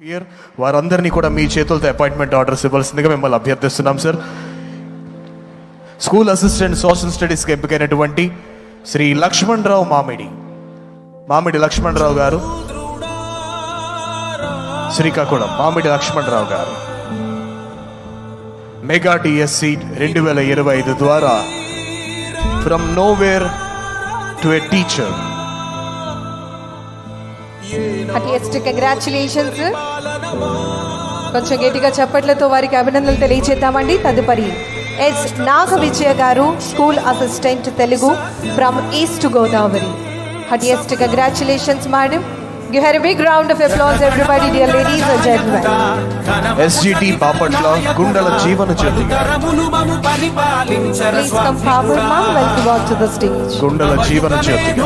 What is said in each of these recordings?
Year వారందరినీ కూడా మీ చేతులతో అపాయింట్మెంట్ ఆర్డర్స్ ఇవ్వాల్సిందిగా మిమ్మల్ని అభ్యర్థిస్తున్నాం సార్ స్కూల్ అసిస్టెంట్ సోషల్ స్టడీస్కి ఎంపికైనటువంటి శ్రీ లక్ష్మణ్ రావు మామిడి. మామిడి లక్ష్మణ్ రావు గారు. శ్రీకాకుళం మామిడి లక్ష్మణ్ రావు గారు. మెగా టిఎస్సి రెండు వేల ఇరవై ఐదు ద్వారా from nowhere to a teacher heartiest congratulations కొంచెం గట్టిగా చప్పట్లతో వారికి అభినందనలు తెలియజేద్దామండి తదుపరి ఎస్ నాగ విజయ గారు school assistant Telugu from East Godavari. Heartiest congratulations madam You had a big round of applause, everybody, dear ladies and gentlemen. SGT Papatla, Gundala Jeevana Jyotika. Please come forward, ma'am, when you walk to the stage. Gundala Jeevana Jyotika.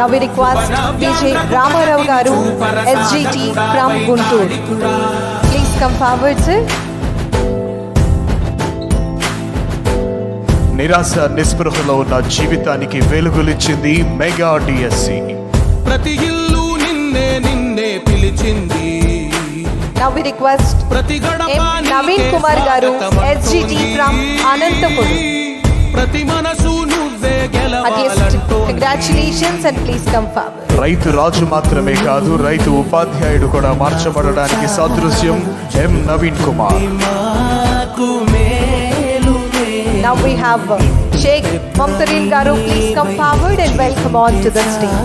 Now we request DJ Ramarao Garu, SGT from Guntur. Please come forward, sir. నిరాశ నిస్పృహలో ఉన్న జీవితానికి వెలుగులిచ్చింది mega DSC ప్రతి ఇల్లు నిన్నే నిన్నే పిలిచింది. Now we request ప్రతి గడప ఎం నవీన్ నీకే కుమార్ గారు ఎస్జిటి ఫ్రమ్ అనంతపురం. ప్రతి మనసు నువ్వే at least గెలవాలంటూ congratulations and please come forward రైతు రాజు మాత్రమే కాదు రైతు ఉపాధ్యాయుడు కూడా మార్చబడడానికి సాదృశ్యం ఎం నవీన్ కుమార్. మాకు now we have Shaik Mamatarin గారు please come forward and welcome on to the stage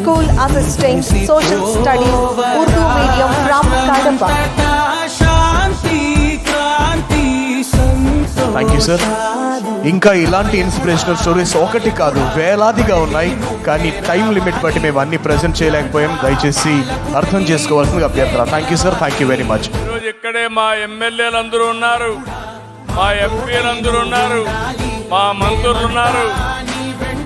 school assistant social studies Urdu medium from Kadapa శాంతి క్రాంతి సంతోష థ్యాంక్ యూ సార్ ఇంకా ఇలాంటి ఇన్స్పిరేషనల్ స్టోరీస్ ఒకటి కాదు వేలాదిగా ఉన్నాయి. కానీ టైం లిమిట్ బట్టి మేము అన్ని ప్రజెంట్ చేయలేకపోయాం. దయచేసి అర్థం చేసుకోవాల్సిందిగా అభ్యర్థన thank you sir thank you very much ఈరోజు ఇక్కడే మా ఎమ్మెల్యేలు అందరూ ఉన్నారు. మా ఎంపీలు అందరు ఉన్నారు మా మంత్రులు ఉన్నారు.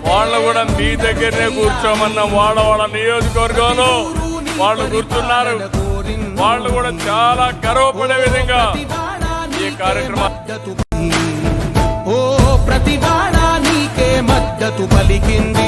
వాళ్ళు కూడా మీ దగ్గరనే కూర్చోమన్న వాళ్ళ వాళ్ళ నియోజకవర్గంలో వాళ్ళు కూర్చున్నారు వాళ్ళు కూడా చాలా గర్వపడే విధంగా ఈ కార్యక్రమం ఓ ప్రతివాడా నీకే మద్దతు పలికింది.